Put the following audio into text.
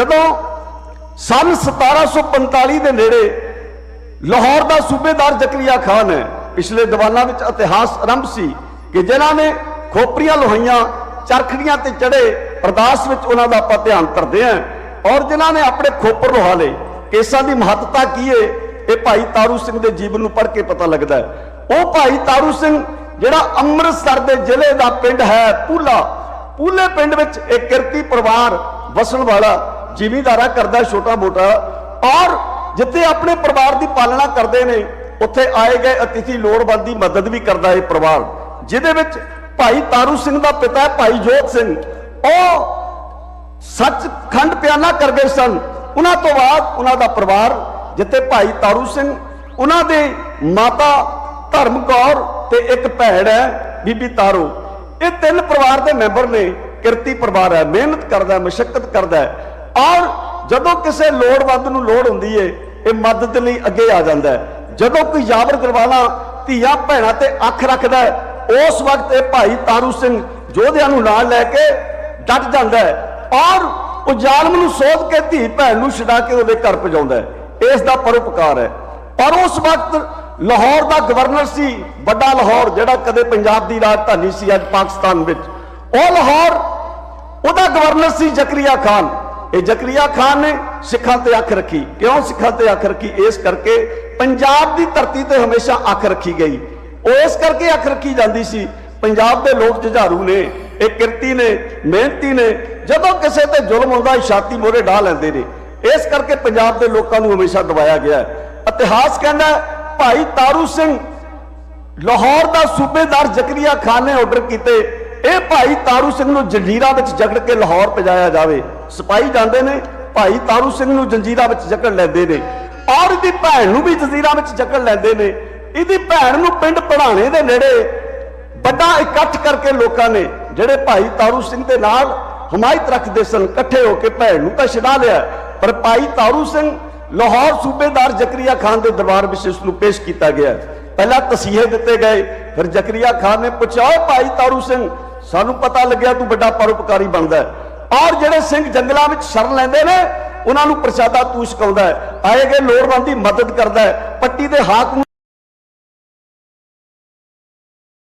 ਜਦੋਂ ਸਨ 1745 ਦੇ ਨੇੜੇ ਲਾਹੌਰ ਦਾ ਸੂਬੇਦਾਰ ਜ਼ਕਰੀਆ ਖਾਨ ਹੈ, ਪਿਛਲੇ ਦੀਵਾਨਾਂ ਵਿੱਚ ਇਤਿਹਾਸ ਆਰੰਭ ਸੀ ਕਿ ਜਿਨ੍ਹਾਂ ਨੇ ਖੋਪਰੀਆਂ ਲੋਹਾਈਆਂ ਚਰਖੜੀਆਂ ਤੇ ਚੜੇ ਅਰਦਾਸ ਵਿੱਚ ਉਹਨਾਂ ਦਾ ਆਪਾਂ ਧਿਆਨ ਧਰਦੇ ਹਾਂ ਔਰ ਜਿਨ੍ਹਾਂ ਨੇ ਆਪਣੇ ਖੋਪਰ ਲੋਹਾ ਲਏ। ਕੇਸਾਂ ਦੀ ਮਹੱਤਤਾ ਕੀ ਹੈ, ਇਹ ਭਾਈ ਤਾਰੂ ਸਿੰਘ ਦੇ ਜੀਵਨ ਨੂੰ ਪੜ੍ਹ ਕੇ ਪਤਾ ਲੱਗਦਾ ਹੈ। ਉਹ ਭਾਈ ਤਾਰੂ ਸਿੰਘ ਜਿਹੜਾ ਅੰਮ੍ਰਿਤਸਰ ਦੇ ਜ਼ਿਲ੍ਹੇ ਦਾ ਪਿੰਡ ਹੈ, ਪੂਲਾ। ਪੂਲੇ ਪਿੰਡ ਵਿੱਚ ਇੱਕ ਕਿਰਤੀ ਪਰਿਵਾਰ ਵਸਣ ਵਾਲਾ ਜ਼ਿਮੀਂਦਾਰਾ ਕਰਦਾ ਛੋਟਾ ਮੋਟਾ। ਔਰ ਜਿੱਥੇ ਆਪਣੇ ਪਰਿਵਾਰ ਦੀ ਪਾਲਣਾ ਕਰਦੇ ਨੇ, ਉੱਥੇ ਆਏ ਗਏ ਅਤਿਥੀ ਲੋੜਵੰਦ ਦੀ ਮਦਦ ਵੀ ਕਰਦਾ ਇਹ ਪਰਿਵਾਰ। ਜਿਹਦੇ ਵਿੱਚ ਭਾਈ ਤਾਰੂ ਸਿੰਘ ਦਾ ਪਿਤਾ ਹੈ, ਭਾਈ ਜੋਤ ਸਿੰਘ। ਉਹ ਸੱਚਖੰਡ ਪਿਆਨਾ ਕਰ ਗਏ ਸਨ। ਉਹਨਾਂ ਤੋਂ ਬਾਅਦ ਉਹਨਾਂ ਦਾ ਪਰਿਵਾਰ, ਜਿੱਥੇ ਭਾਈ ਤਾਰੂ ਸਿੰਘ, ਉਹਨਾਂ ਦੇ ਮਾਤਾ ਧਰਮ ਕੌਰ ਤੇ ਇੱਕ ਭੈਣ ਹੈ, ਬੀਬੀ ਤਾਰੂ। ਇਹ ਤਿੰਨ ਪਰਿਵਾਰ ਦੇ ਮੈਂਬਰ ਨੇ, ਕਿਰਤੀ ਪਰਿਵਾਰ ਹੈ। ਮਿਹਨਤ ਕਰਦਾ ਹੈ, ਮਸ਼ੱਕਤ ਕਰਦਾ ਹੈ। ਔਰ ਜਦੋਂ ਕਿਸੇ ਲੋੜਵੰਦ ਨੂੰ ਲੋੜ ਹੁੰਦੀ ਏ, ਇਹ ਮਦਦ ਲਈ ਅੱਗੇ ਆ ਜਾਂਦਾ ਹੈ। ਜਦੋਂ ਕੋਈ ਯਾਵਰ ਗਰਵਾਲਾ ਧੀਆ ਭੈਣਾਂ ਤੇ ਅੱਖ ਰੱਖਦਾ ਹੈ, ਉਸ ਵਕਤ ਇਹ ਭਾਈ ਤਾਰੂ ਸਿੰਘ ਯੋਧਿਆਂ ਨੂੰ ਨਾਲ ਲੈ ਕੇ ਡਟ ਜਾਂਦਾ ਹੈ ਔਰ ਉਹ ਜ਼ਾਲਮ ਨੂੰ ਸੋਧ ਕੇ ਧੀ ਭੈਣ ਨੂੰ ਛਡਾ ਕੇ ਉਹਦੇ ਘਰ ਪਹੁੰਚਾਉਂਦਾ ਹੈ। ਇਸ ਦਾ ਪਰਉਪਕਾਰ ਹੈ। ਪਰ ਉਸ ਵਕਤ ਲਾਹੌਰ ਦਾ ਗਵਰਨਰ ਸੀ, ਵੱਡਾ ਲਾਹੌਰ, ਜਿਹੜਾ ਕਦੇ ਪੰਜਾਬ ਦੀ ਰਾਜਧਾਨੀ ਸੀ ਅੱਜ ਪਾਕਿਸਤਾਨ ਵਿੱਚ। ਉਹ ਲਾਹੌਰ, ਉਹਦਾ ਗਵਰਨਰ ਸੀ ਜ਼ਕਰੀਆ ਖਾਨ। ਇਹ ਜ਼ਕਰੀਆ ਖਾਨ ਨੇ ਸਿੱਖਾਂ ਤੇ ਅੱਖ ਰੱਖੀ। ਕਿਉਂ ਸਿੱਖਾਂ ਤੇ ਅੱਖ ਰੱਖੀ? ਇਸ ਕਰਕੇ ਪੰਜਾਬ ਦੀ ਧਰਤੀ ਤੇ ਹਮੇਸ਼ਾ ਅੱਖ ਰੱਖੀ ਗਈ। ਉਸ ਕਰਕੇ ਅੱਖ ਰੱਖੀ ਜਾਂਦੀ ਸੀ। ਪੰਜਾਬ ਦੇ ਲੋਕ ਜੁਝਾਰੂ ਨੇ, ਇਹ ਕਿਰਤੀ ਨੇ, ਮਿਹਨਤੀ ਨੇ, ਜਦੋਂ ਕਿਸੇ ਤੇ ਜ਼ੁਲਮ ਹੁੰਦਾ ਛਾਤੀ ਮੋਰੇ ਢਾ ਲੈਂਦੇ ਨੇ। ਇਸ ਕਰਕੇ ਪੰਜਾਬ ਦੇ ਲੋਕਾਂ ਨੂੰ ਹਮੇਸ਼ਾ ਦਬਾਇਆ ਗਿਆ ਇਤਿਹਾਸ ਕਹਿੰਦਾ ਭਾਈ ਤਾਰੂ ਸਿੰਘ ਲਾਹੌਰ ਦਾ ਸੂਬੇਦਾਰ ਜ਼ਕਰੀਆ ਖਾਨ ਨੇ ਆਰਡਰ ਕੀਤੇ ਇਹ ਭਾਈ ਤਾਰੂ ਸਿੰਘ ਨੂੰ ਜੰਜੀਰਾਂ ਵਿੱਚ ਜਕੜ ਕੇ ਲਾਹੌਰ ਪਜਾਇਆ ਜਾਵੇ। ਸਿਪਾਹੀ ਜਾਂਦੇ ਨੇ, ਭਾਈ ਤਾਰੂ ਸਿੰਘ ਨੂੰ ਜੰਜੀਰਾਂ ਵਿੱਚ ਜਕੜ ਲੈਂਦੇ ਨੇ। ਔਰ ਇਹਦੀ ਭੈਣ ਨੂੰ ਵੀ ਜੰਜੀਰਾਂ ਵਿੱਚ ਜਕੜ ਲੈਂਦੇ ਨੇ। ਇਹਦੀ ਭੈਣ ਨੂੰ ਪਿੰਡ ਪੜਾਣੇ ਦੇ ਨੇੜੇ ਵੱਡਾ ਇਕੱਠ ਕਰਕੇ ਲੋਕਾਂ ਨੇ, ਜਿਹੜੇ ਭਾਈ ਤਾਰੂ ਸਿੰਘ ਦੇ ਨਾਲ ਹਮਾਇਤ ਰੱਖਦੇ ਸਨ, ਇਕੱਠੇ ਹੋ ਕੇ ਭੈਣ ਨੂੰ ਤਾਂ ਛਡਾ ਲਿਆ। ਪਰ ਭਾਈ ਤਾਰੂ ਸਿੰਘ ਲਾਹੌਰ ਸੂਬੇਦਾਰ ਜ਼ਕਰੀਆ ਖਾਨ ਦੇ ਦਰਬਾਰ ਵਿੱਚ ਇਸ ਨੂੰ ਪੇਸ਼ ਕੀਤਾ ਗਿਆ। ਪਹਿਲਾਂ ਤਸੀਹੇ ਦਿੱਤੇ ਗਏ, ਫਿਰ ਜ਼ਕਰੀਆ ਖਾਨ ਨੇ ਪੁੱਛਿਆ, ਓਏ ਭਾਈ ਤਾਰੂ ਸਿੰਘ ਸਾਨੂੰ ਪਤਾ ਲੱਗਿਆ ਤੂੰ ਵੱਡਾ ਪਰਉਪਕਾਰੀ ਬਣਦਾ ਔਰ ਜਿਹੜੇ ਸਿੰਘ ਜੰਗਲਾਂ ਵਿੱਚ ਸ਼ਰਨ ਲੈਂਦੇ ਨੇ, ਉਹਨਾਂ ਨੂੰ ਪ੍ਰਸ਼ਾਦਾ ਤੂੰ ਛਕਾਉਂਦਾ ਹੈ। ਆਏ ਲੋੜਵੰਦ ਦੀ ਮਦਦ ਕਰਦਾ ਹੈ। ਪੱਟੀ ਦੇ ਹਾਕਮ